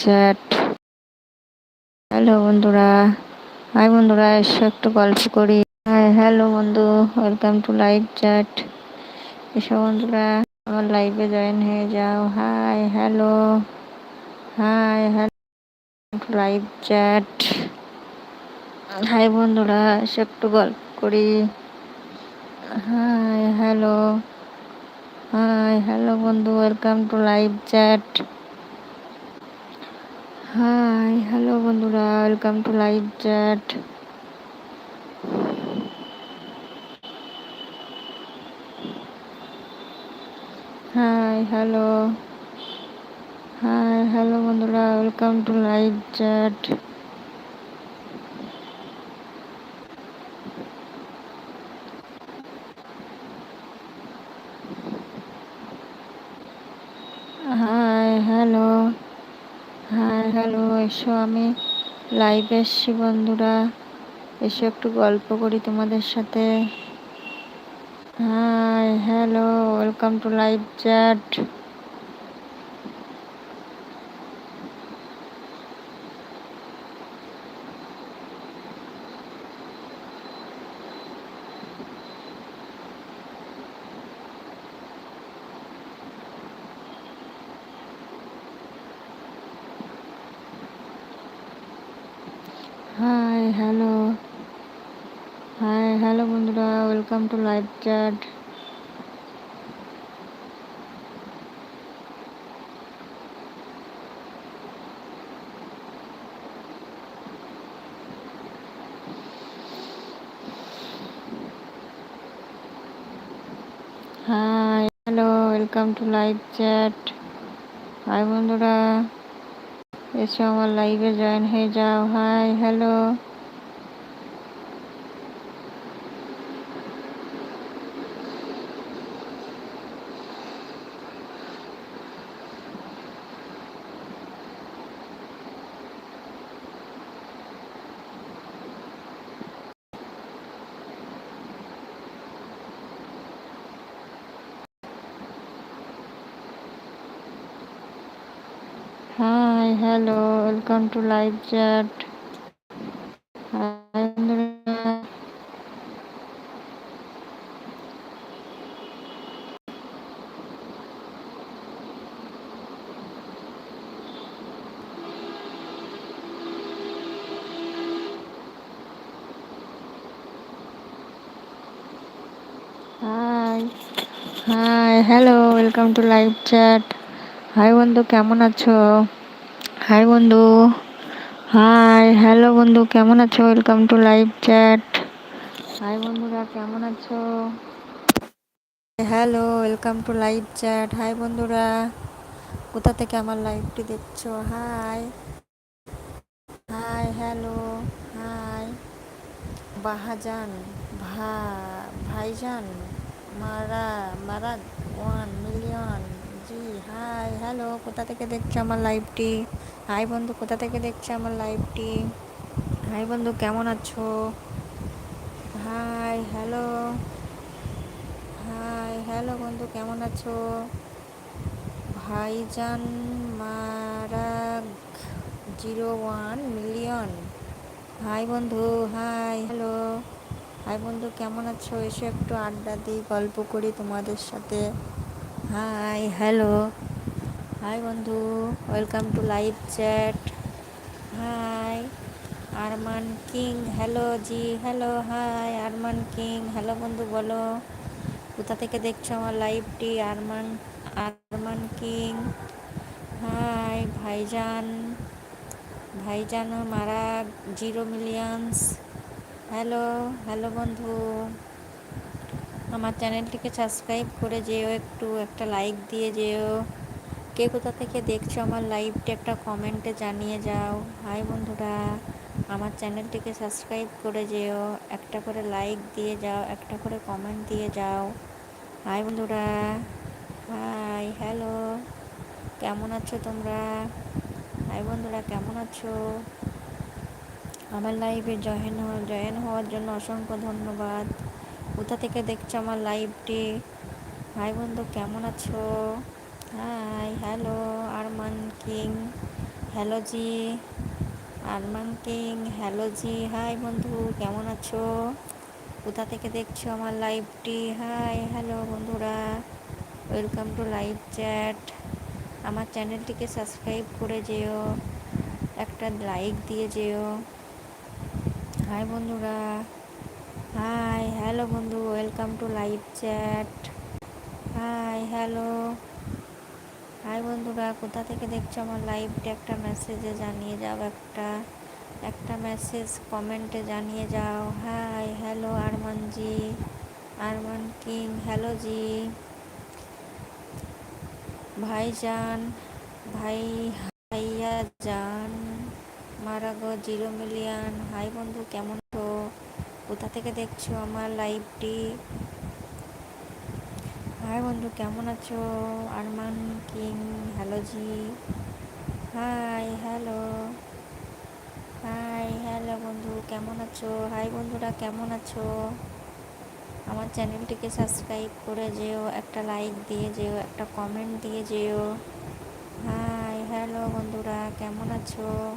Chat. Hello বন্ধুরা। Hi বন্ধুরা, এসো একটু গল্প করি। হাই, হ্যালো বন্ধু, ওয়েলকাম টু লাইভ চ্যাট। এসো বন্ধুরা, আমার লাইভে জয়েন হয়ে যাও। Hi, hello. Hi, hello live chat. Hi বন্ধুরা, এসো একটু গল্প করি। Hi, hello. হাই, হ্যালো বন্ধু, welcome to live chat. Hi hello বন্ধুরা welcome to live chat hi hello hi hello বন্ধুরা welcome to live chat hi hello hi hello এসো আমি লাইভ এসছি বন্ধুরা। এসে একটু গল্প করি তোমাদের সাথে। হ্যাঁ hello welcome to live chat hi hello hi hello বন্ধুরা welcome to live chat hi hello welcome to live chat hi বন্ধুরা। এসো আমার লাইভে জয়েন হয়ে যাও। Hi hello hi hello welcome to live chat hi hi hi hello welcome to live chat Hi বন্ধু, কেমন আছো? হাই বন্ধু। হাই হ্যালো বন্ধু, কেমন আছো? Welcome to live chat hi বন্ধুরা, কেমন আছো? Hello welcome to live chat hi বন্ধুরা, কোথা থেকে আমার লাইভটি দেখছ? হাই হাই হ্যালো হাই বাহাজান, ভা ভাইজান, মারা মারা ওয়ান মিলিয়ন। জি হাই হ্যালো কোথা থেকে দেখছ আমার লাইভটি হাই বন্ধু, কোথা থেকে দেখছ আমার লাইভটি হাই বন্ধু, কেমন আছো? হাই হ্যালো হাই হ্যালো বন্ধু, কেমন আছো? ভাইজান মারা জিরো ওয়ান মিলিয়ন হাই বন্ধু হাই হ্যালো হাই বন্ধু, কেমন আছো? এসে একটু আড্ডা দিই, গল্প করি তোমাদের সাথে। হাই হ্যালো হাই বন্ধু welcome to live chat hi Arman king hello ji hello hi Arman king hello বন্ধু বলো কোথা থেকে দেখছ আমার লাইভটি আরমান আরমান কিং হাই ভাইজান ভাইজান মারা জিরো মিলিয়ন্স হ্যালো হ্যালো বন্ধু আমার চ্যানেলটিকে সাবস্ক্রাইব করে যেও, একটু একটা লাইক দিয়ে যেও। কে কোথা থেকে দেখছ আমার লাইভটি একটা কমেন্টে জানিয়ে যাও। হাই বন্ধুরা, আমার চ্যানেলটিকে সাবস্ক্রাইব করে যেও, একটা করে লাইক দিয়ে যাও, একটা করে কমেন্ট দিয়ে যাও। হাই বন্ধুরা হাই হ্যালো কেমন আছো তোমরা? হাই বন্ধুরা, কেমন আছো? আমার লাইভে জয়েন জয়েন হওয়ার জন্য অসংখ্য ধন্যবাদ। কোথা থেকে দেখছ আমার লাইভটি হাই বন্ধু, কেমন আছো? Hi hello Arman king hello ji Arman king hello ji hi বন্ধু, কেমন আছো? কোথা থেকে দেখছ আমার লাইভটি হাই হ্যালো বন্ধুরা ওয়েলকাম টু লাইভ চ্যাট আমার চ্যানেলটিকে সাবস্ক্রাইব করে যেও, একটা লাইক দিয়ে যেও। হাই বন্ধুরা হাই হ্যালো বন্ধু welcome to live chat hi hello hi বন্ধুরা, কোথা থেকে দেখছ আমার লাইভটা একটা মেসেজে জানিয়ে যাও একটা। একটা মেসেজ কমেন্টে জানিয়ে যাও। Hi hello Arman ji Arman king hello ji ভাইজান ভাই ভাইয়া জান মারা গো জিরো মিলিয়ন হাই বন্ধু, কেমন তো কোথা থেকে দেখছ আমার লাইভটি? হাই বন্ধু, কেমন আছো? Arman, king, hello ji. Hi, hello. Hi, hello বন্ধু, কেমন আছো? হাই বন্ধুরা, কেমন আছো? আমার চ্যানেলটিকে সাবস্ক্রাইব করে যেও, একটা লাইক দিয়ে যেও, একটা কমেন্ট দিয়ে যেও। হাই, হ্যালো বন্ধুরা, কেমন আছো?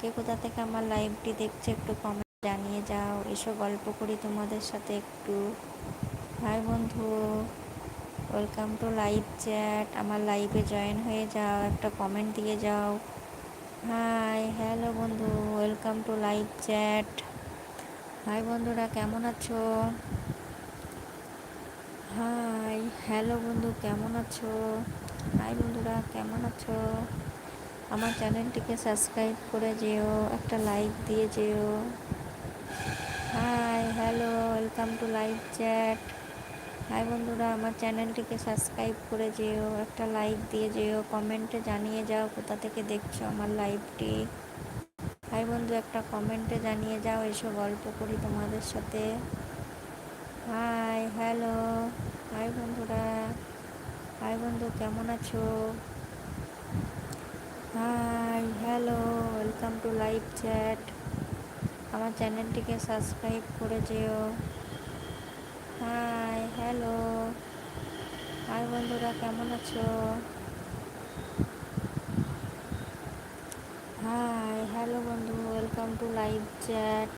কে কোথা থেকে আমার লাইভটি দেখছে একটু কমেন্ট জানিয়ে যাও। এসো গল্প করি তোমাদের সাথে একটু। হাই বন্ধু ওয়েলকাম টু লাইভ চ্যাট আমার লাইভে জয়েন হয়ে যাও, একটা কমেন্ট দিয়ে যাও। হাই হ্যালো বন্ধু welcome to live chat hi বন্ধুরা, কেমন আছো? হাই হ্যালো বন্ধু, কেমন আছো? হাই বন্ধুরা, কেমন আছো? আমার চ্যানেলটিকে সাবস্ক্রাইব করে যেও, একটা লাইক দিয়ে যেও। Hi hello welcome to live chat hi বন্ধুরা, আমার চ্যানেলটিকে সাবস্ক্রাইব করে যেও, একটা লাইক দিয়ে যেও কমেন্টে জানিয়ে যাও কোথা থেকে দেখছ আমার লাইভটি হাই বন্ধু, একটা কমেন্টে জানিয়ে যাও, এসো গল্প করি তোমাদের সাথে। হাই হ্যালো হাই বন্ধুরা হাই বন্ধু, কেমন আছো? Hi hello welcome to live chat আমার চ্যানেলটিকে সাবস্ক্রাইব করে যেও। Hi, hello. হাই বন্ধুরা, কেমন আছো? হাই, হ্যালো বন্ধু ওয়েলকাম টু লাইভ চ্যাট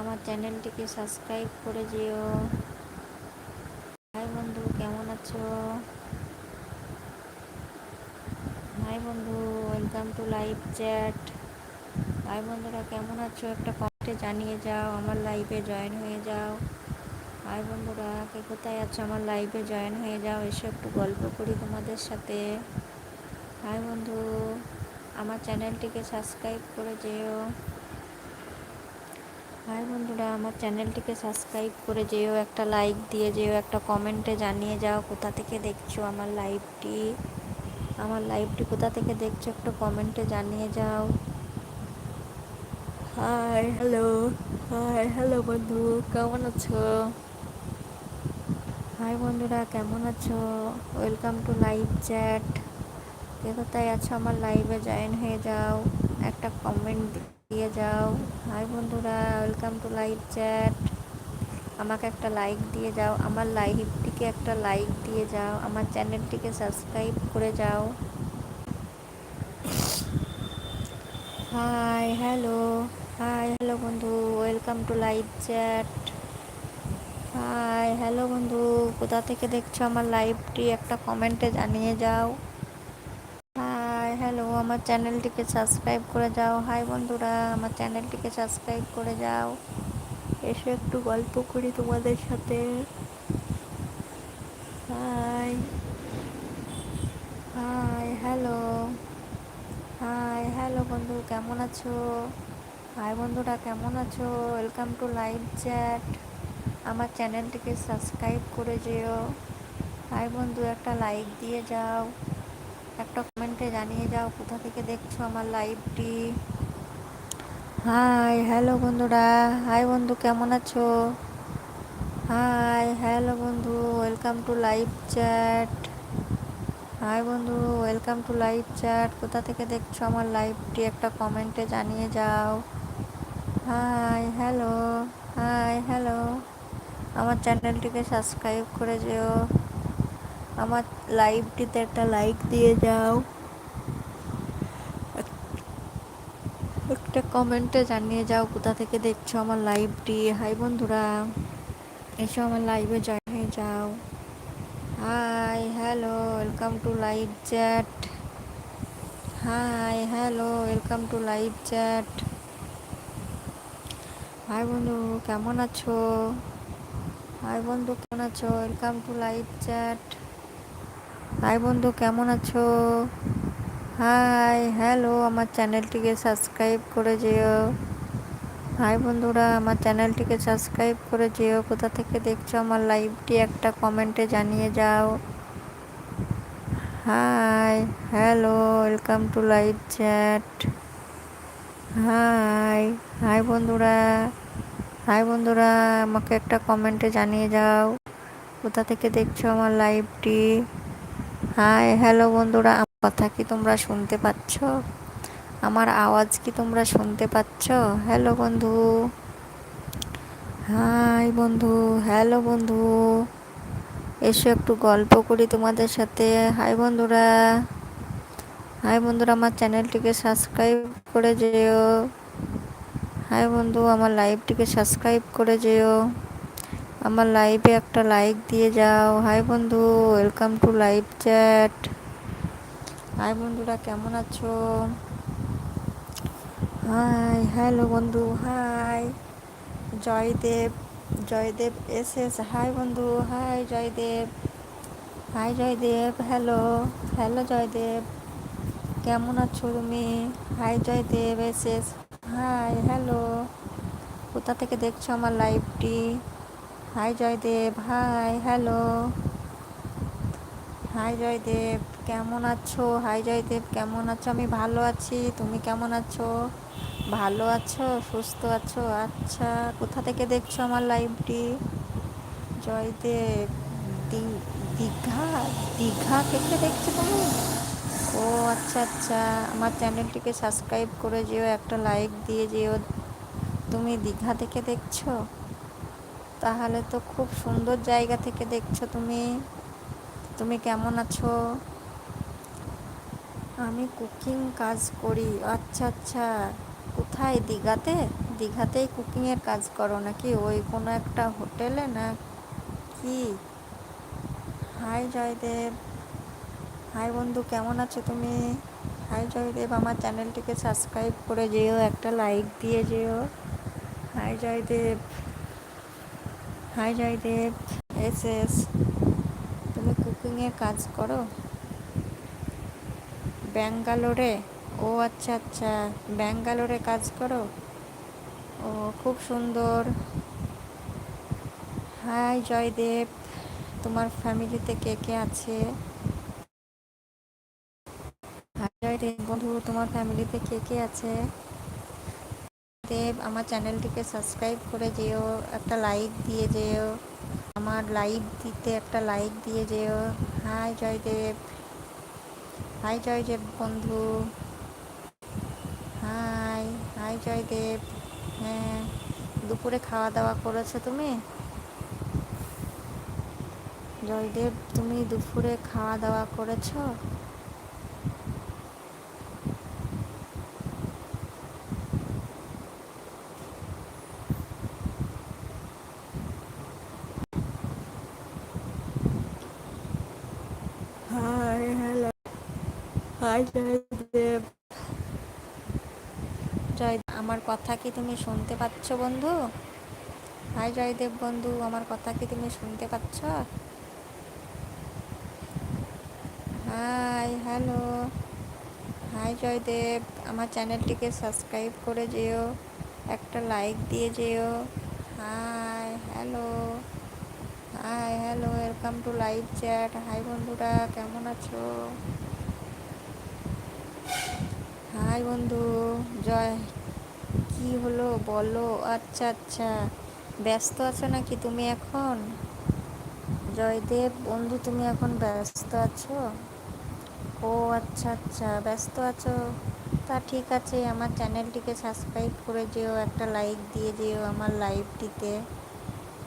আমার চ্যানেলটিকে সাবস্ক্রাইব করে যেও। হাই বন্ধু, কেমন আছো? হাই বন্ধু welcome to live chat hi বন্ধুরা, কেমন আছো? একটা কমেন্টে জানিয়ে যাও, আমার লাইভে জয়েন হয়ে যাও। হাই বন্ধুরা, কে কোথায় আছো? আমার লাইভে জয়েন হয়ে যাও, এসে একটু গল্প করি তোমাদের সাথে। হাই বন্ধু, আমার চ্যানেলটিকে সাবস্ক্রাইব করে যেও। হাই বন্ধুরা, আমার চ্যানেলটিকে সাবস্ক্রাইব করে যেও, একটা লাইক দিয়ে যেও, একটা কমেন্টে জানিয়ে যাও, কোথা থেকে দেখছ আমার লাইভটি আমার লাইভটি কোথা থেকে দেখছ? একটু কমেন্টে জানিয়ে যাও। হাই হ্যালো হাই হ্যালো বন্ধু, কেমন আছো? হাই বন্ধুরা, কেমন আছো? ওয়েলকাম টু লাইভ চ্যাট কে কোথায় আছো? আমার লাইভে জয়েন হয়ে যাও, একটা কমেন্ট দিয়ে যাও। হাই বন্ধুরা ওয়েলকাম টু লাইভ চ্যাট আমাকে একটা লাইক দিয়ে যাও, আমার লাইভটিকে একটা লাইক দিয়ে যাও, আমার চ্যানেলটিকে সাবস্ক্রাইব করে যাও। হাই হ্যালো হাই হ্যালো বন্ধু welcome to live chat hi hello বন্ধু, কোথা থেকে দেখছ আমার লাইভটি একটা কমেন্টে জানিয়ে যাও। হাই হ্যালো আমার চ্যানেলটিকে সাবস্ক্রাইব করে যাও। হাই বন্ধুরা, আমার চ্যানেলটিকে সাবস্ক্রাইব করে যাও। এসে একটু গল্প করি তোমাদের সাথে। Hi hi hello hi hello বন্ধু, কেমন আছো? হাই বন্ধুরা, কেমন আছো? ওয়েলকাম টু লাইভ চ্যাট আমার চ্যানেলটিকে সাবস্ক্রাইব করে যেও। হাই বন্ধু, একটা লাইক দিয়ে যাও। একটা কমেন্টে জানিয়ে যাও, কোথা থেকে দেখছ আমার লাইভটি হাই হ্যালো বন্ধুরা। হাই বন্ধু, কেমন আছো? হাই হ্যালো বন্ধু welcome to live chat hi বন্ধু ওয়েলকাম টু লাইভ চ্যাট কোথা থেকে দেখছ আমার লাইভটি একটা কমেন্টে জানিয়ে যাও। হাই হ্যালো হাই হ্যালো আমার চ্যানেলটিকে সাবস্ক্রাইব করে যেও। আমার লাইভটিতে একটা লাইক দিয়ে যাও। একটা কমেন্টে জানিয়ে যাও কোথা থেকে দেখছ আমার লাইভটি হাই বন্ধুরা। এসো আমার লাইভে জয়েন হয়ে যাও। Hi hello welcome to live chat hi hello welcome to live chat hi বন্ধু, কেমন আছো? হাই বন্ধু, কেমন আছো? Welcome to live chat hi বন্ধু, কেমন আছো? হাই হ্যালো আমার চ্যানেলটিকে সাবস্ক্রাইব করে যেও। হাই বন্ধুরা, আমার চ্যানেলটিকে সাবস্ক্রাইব করে যেও। কোথা থেকে দেখছ আমার লাইভটি একটা কমেন্টে জানিয়ে যাও। Hi hello welcome to live chat hi hi বন্ধুরা। হাই বন্ধুরা, আমাকে একটা কমেন্টে জানিয়ে যাও। কোথা থেকে দেখছ আমার লাইভটি হাই হ্যালো বন্ধুরা, আমার কথা কি তোমরা শুনতে পাচ্ছ? আমার আওয়াজ কি তোমরা শুনতে পাচ্ছ? হ্যালো বন্ধু। হাই বন্ধু হ্যালো বন্ধু। এসো একটু গল্প করি তোমাদের সাথে। হাই বন্ধুরা। হাই বন্ধুরা, আমার চ্যানেলটিকে সাবস্ক্রাইব করে যেও। হাই বন্ধু, আমার লাইভটিকে সাবস্ক্রাইব করে যেও। আমার লাইভে একটা লাইক দিয়ে যাও। হাই বন্ধু, welcome to live chat. Hi বন্ধুরা, কেমন আছো? হাই, হ্যালো বন্ধু, hi. Joydeb Joydeb S S hi বন্ধু, hi Joydeb. Hi Joydeb, hello hello Joydeb. কেমন আছো তুমি? Hi Joydeb S S hi hello কোথা থেকে দেখছ আমার লাইভটি hi Joydeb. Hi hello hi Joydeb. কেমন আছো? হাই জয়দেব. কেমন আছো? আমি ভালো আছি। তুমি কেমন আছো? ভালো আছো? সুস্থ আছো? আচ্ছা কোথা থেকে দেখছ আমার লাইভটি জয়দেব দীঘা? দীঘা থেকে দেখছ তুমি? ও আচ্ছা আচ্ছা। আমার চ্যানেলটিকে সাবস্ক্রাইব করে যেও, একটা লাইক দিয়ে যেও। তুমি দীঘা থেকে দেখছ? তাহলে তো খুব সুন্দর জায়গা থেকে দেখছ তুমি। তুমি কেমন আছো? আমি কুকিং কাজ করি। আচ্ছা আচ্ছা। কোথায়? দীঘাতে? দীঘাতেই কুকিংয়ের কাজ করো নাকি? ওই কোনো একটা হোটেলে না কি? হাই জয়দেব। হাই বন্ধু, কেমন আছো তুমি? হাই জয়দেব, আমার চ্যানেলটিকে সাবস্ক্রাইব করে যেও, একটা লাইক দিয়ে যেও। Hi Joydeb hi Joydeb, S S, তুমি কুকিংয়ের কাজ করো? ব্যাঙ্গালোরে? ও আচ্ছা আচ্ছা ব্যাঙ্গালোরে কাজ করো? ও, খুব সুন্দর। হাই জয়দেব, তোমার ফ্যামিলিতে কে কে আছে? বন্ধু, তোমার ফ্যামিলিতে কে কে আছে? দেব, আমার চ্যানেলটিকে সাবস্ক্রাইব করে যেও, একটা লাইক দিয়ে যেও, আমার লাইভ দিতে একটা লাইক দিয়ে যেও। হাই জয়দেব। হাই জয়দেব বন্ধু। Hi hi Joydeb. হ্যাঁ দুপুরে খাওয়া দাওয়া করেছ তুমি? জয়দেব, তুমি দুপুরে খাওয়া দাওয়া করেছ hi hello hi Joydeb Joy আমার কথা কি তুমি শুনতে পাচ্ছ বন্ধু? হাই জয়দেব বন্ধু, আমার কথা কি তুমি শুনতে পাচ্ছ? High, hello. হাই জয়দেব আমার চ্যানেলটিকে সাবস্ক্রাইব করে যেও, একটা লাইক দিয়ে যেও। Hi, hello. Hi, hello, welcome to live chat. Hi বন্ধুরা, কেমন আছো? হাই বন্ধু, জয়। কি হলো বলো? আচ্ছা আচ্ছা। ব্যস্ত আছো নাকি তুমি এখন? জয়দেব, বন্ধু, তুমি এখন ব্যস্ত আছো? ও আচ্ছা আচ্ছা ব্যস্ত আছো? তা ঠিক আছে, আমার চ্যানেলটিকে সাবস্ক্রাইব করে যেও, একটা লাইক দিয়ে যেও আমার লাইভটিতে।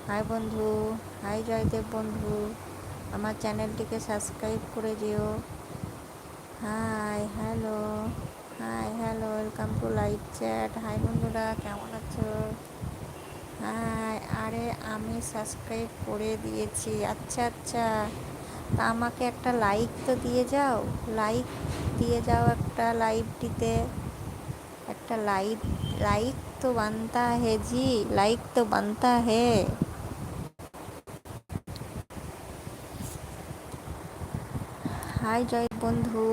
হাই বন্ধু, হাই জয়দেব বন্ধু, আমার চ্যানেলটিকে সাবস্ক্রাইব করে যেও। Hi, hello. Hi hello welcome to live chat hi বন্ধুরা, কেমন আছো? হ্যাঁ আরে আমি সাবস্ক্রাইব করে দিয়েছি। আচ্ছা আচ্ছা। তা আমাকে একটা লাইক তো দিয়ে যাও। লাইক দিয়ে যাও একটা লাইভটিতে একটা লাইক লাইক তো বানতা হে জি। লাইক তো বানতা হে। হাই জয় বন্ধু।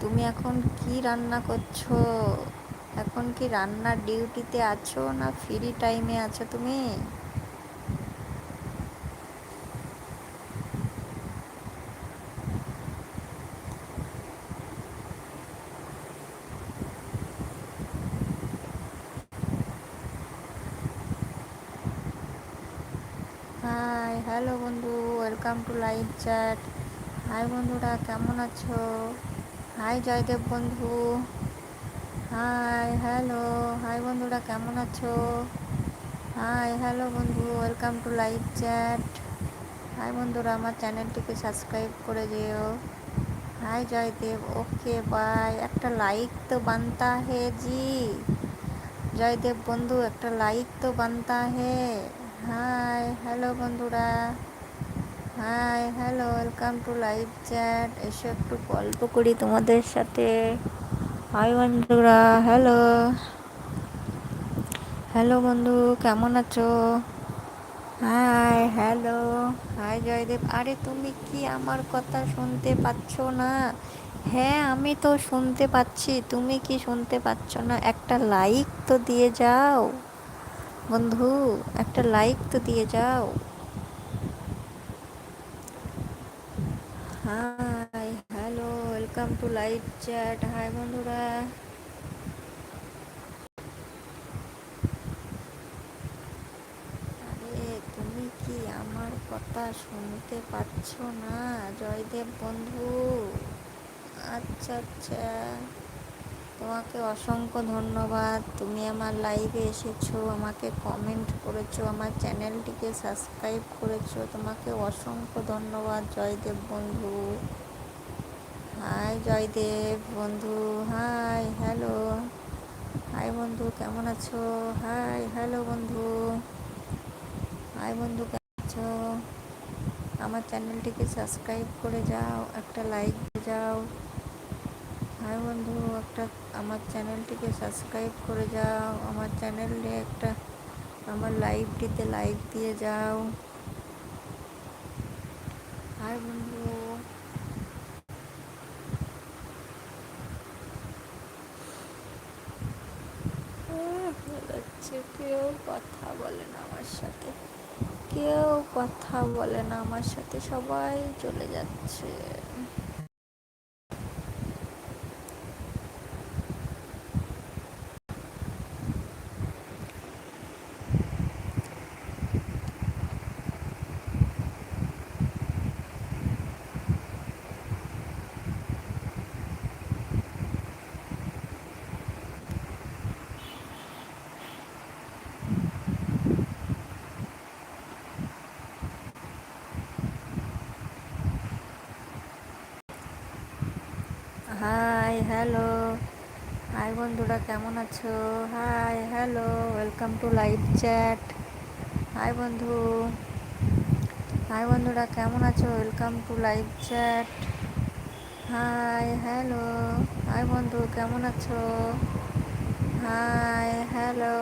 তুমি এখন কি রান্না করছ? এখন কি রান্নার ডিউটিতে আছো না ফ্রি টাইমে আছো তুমি? হাই হ্যালো বন্ধু welcome to live chat hi বন্ধুরা, কেমন আছো? হাই জয়দেব বন্ধু। Hi, hello. হাই বন্ধুরা, কেমন আছো? হাই, হ্যালো বন্ধু, welcome to live chat. Hi বন্ধুরা, আমার চ্যানেলটিকে সাবস্ক্রাইব করে দিও হাই জয়দেব, ওকে, বাই। একটা লাইক তো বানতা হে, জি। জয়দেব বন্ধু, একটা লাইক তো বানতা হে। হাই, হ্যালো বন্ধুরা। Hi hello welcome to live chat এসে একটু গল্প করি তোমাদের সাথে। হাই বন্ধুরা হ্যালো হ্যালো বন্ধু, কেমন আছো? Hi hello hi Joydev. আরে, তুমি কি আমার কথা শুনতে পাচ্ছ না? হ্যাঁ আমি তো শুনতে পাচ্ছি। তুমি কি শুনতে পাচ্ছ না? একটা লাইক তো দিয়ে যাও। বন্ধু, একটা লাইক তো দিয়ে যাও। Hi hello welcome to live chat hi বন্ধুরা আরে, তুমি কি আমার কথা শুনতে পাচ্ছ না? জয়দেব বন্ধু। আচ্ছা আচ্ছা। তোমাকে অসংখ্য ধন্যবাদ। তুমি আমার লাইভে এসেছ, আমাকে কমেন্ট করেছ, আমার চ্যানেলটিকে সাবস্ক্রাইব করেছ। তোমাকে অসংখ্য ধন্যবাদ, জয়দেব বন্ধু। হাই জয়দেব বন্ধু। হাই হ্যালো হাই বন্ধু, কেমন আছো? হাই হ্যালো বন্ধু। হাই বন্ধু, কেমন আছো? আমার চ্যানেলটিকে সাবস্ক্রাইব করে যাও, একটা লাইক দিয়ে যাও। হাই বন্ধু, একটা আমার চ্যানেলটিকে সাবস্ক্রাইব করে যাও। আমার চ্যানেলে একটা আমার লাইভটিতে লাইক দিয়ে যাও। হাই বন্ধু। কেউ কথা বলে না আমার সাথে। কেউ কথা বলে না আমার সাথে। সবাই চলে যাচ্ছে। হাই হ্যালো হাই বন্ধুরা, কেমন আছো? Hi hello welcome to live chat hi বন্ধু. হাই বন্ধুরা, কেমন আছো? Welcome to live chat hi hello hi বন্ধু, কেমন আছো? Hi hello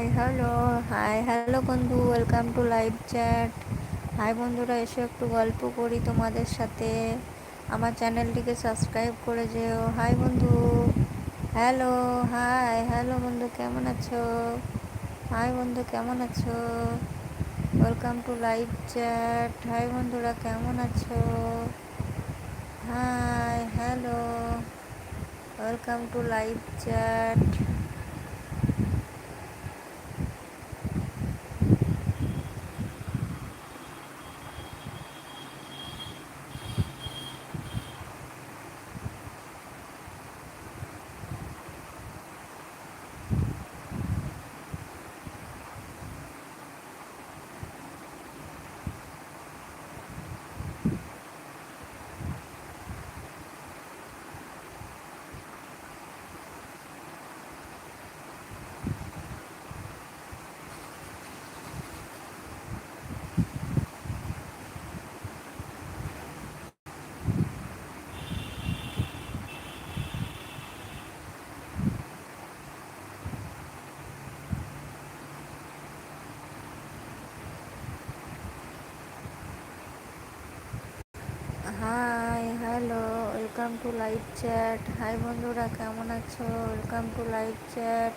hi hello hi hello বন্ধু. Welcome to live chat hi বন্ধুরা, এসে একটু গল্প করি তোমাদের সাথে। আমার চ্যানেলটিকে সাবস্ক্রাইব করে যেও। হাই বন্ধু। হ্যালো হাই হ্যালো বন্ধু, কেমন আছো? হাই বন্ধু, কেমন আছো? Welcome to live chat hi বন্ধুরা, কেমন আছো? Hi hello welcome to live chat welcome to live chat hi বন্ধুরা, কেমন আছো? Welcome to live chat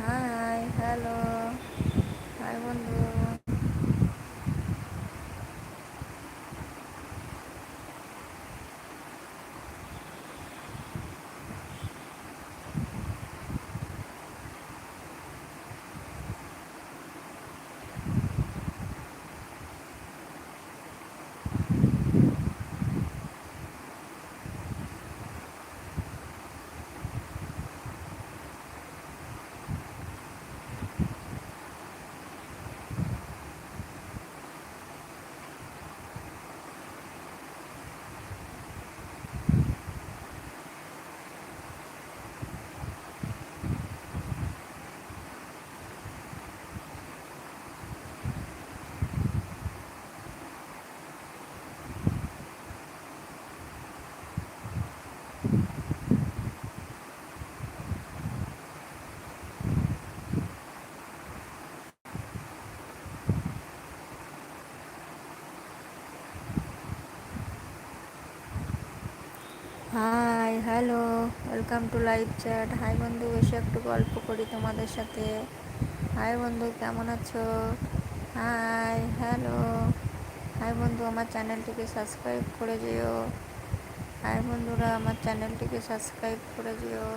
hi hello hi বন্ধু hi hello welcome to live chat. Hi বন্ধু, এসে একটু গল্প করি তোমাদের সাথে। হাই বন্ধু, কেমন আছো? Hi, hello. হাই বন্ধু, আমার চ্যানেলটিকে সাবস্ক্রাইব করে যেও। হাই বন্ধুরা, আমার চ্যানেলটিকে সাবস্ক্রাইব করে যেও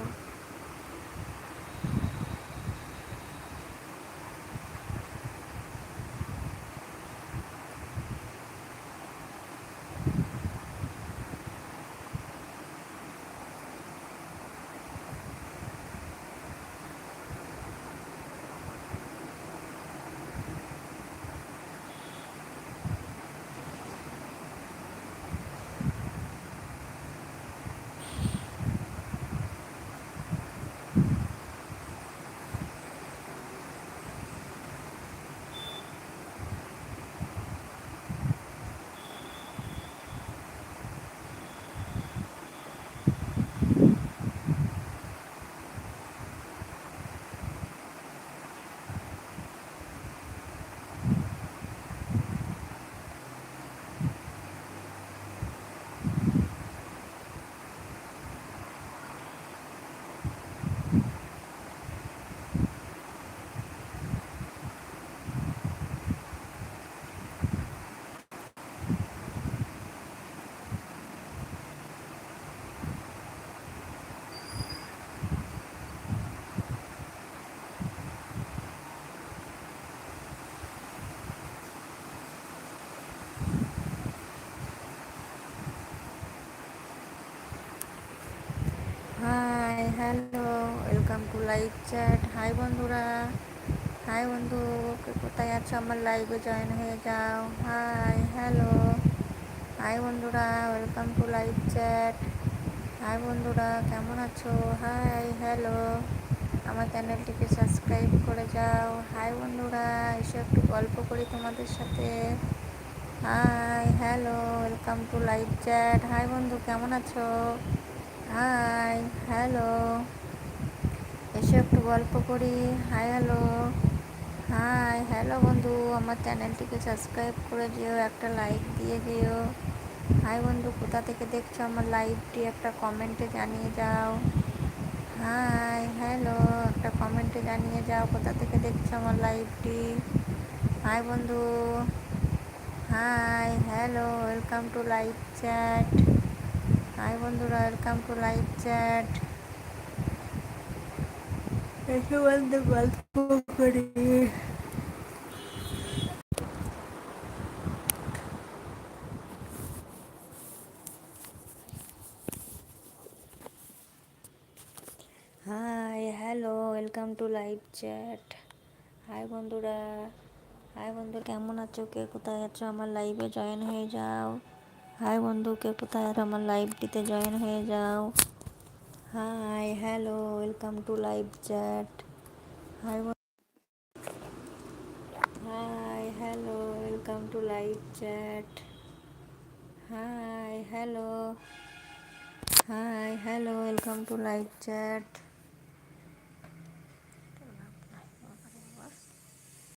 hi hello welcome to live chat hi বন্ধুরা হাই বন্ধু কোথায় আছো আমার লাইভে জয়েন হয়ে যাও হাই হ্যালো হাই বন্ধুরা welcome to live chat hi বন্ধুরা কেমন আছো হাই হ্যালো আমার চ্যানেলটিকে সাবস্ক্রাইব করে যাও হাই বন্ধুরা এসে একটু গল্প করি তোমাদের সাথে hi hello welcome to live chat hi বন্ধু কেমন আছো হাই হ্যালো এসে একটু গল্প করি। হাই হ্যালো হাই হ্যালো বন্ধু। আমার চ্যানেলটিকে সাবস্ক্রাইব করে দিও, একটা লাইক দিয়ে দিও। হাই বন্ধু, কোথা থেকে দেখছ আমার লাইভটি একটা কমেন্টে জানিয়ে যাও। হাই হ্যালো একটা কমেন্টে জানিয়ে যাও, কোথা থেকে দেখছ আমার লাইভটি হাই বন্ধু। Hi hello welcome to live chat hi বন্ধুরা ওয়েলকাম টু লাইভ চ্যাট এসে বলতে গল্প করি hi hello welcome to live chat hi বন্ধুরা। হাই বন্ধু, কেমন আছো? কে কোথায় আছো? আমার লাইভে জয়েন হয়ে যাও। হাই বন্ধু, কে কোথায় আমার লাইভটিতে জয়েন হয়ে যাও? Hi hello welcome to live chat hi hi hello welcome to live chat hi hello hi hello welcome to live chat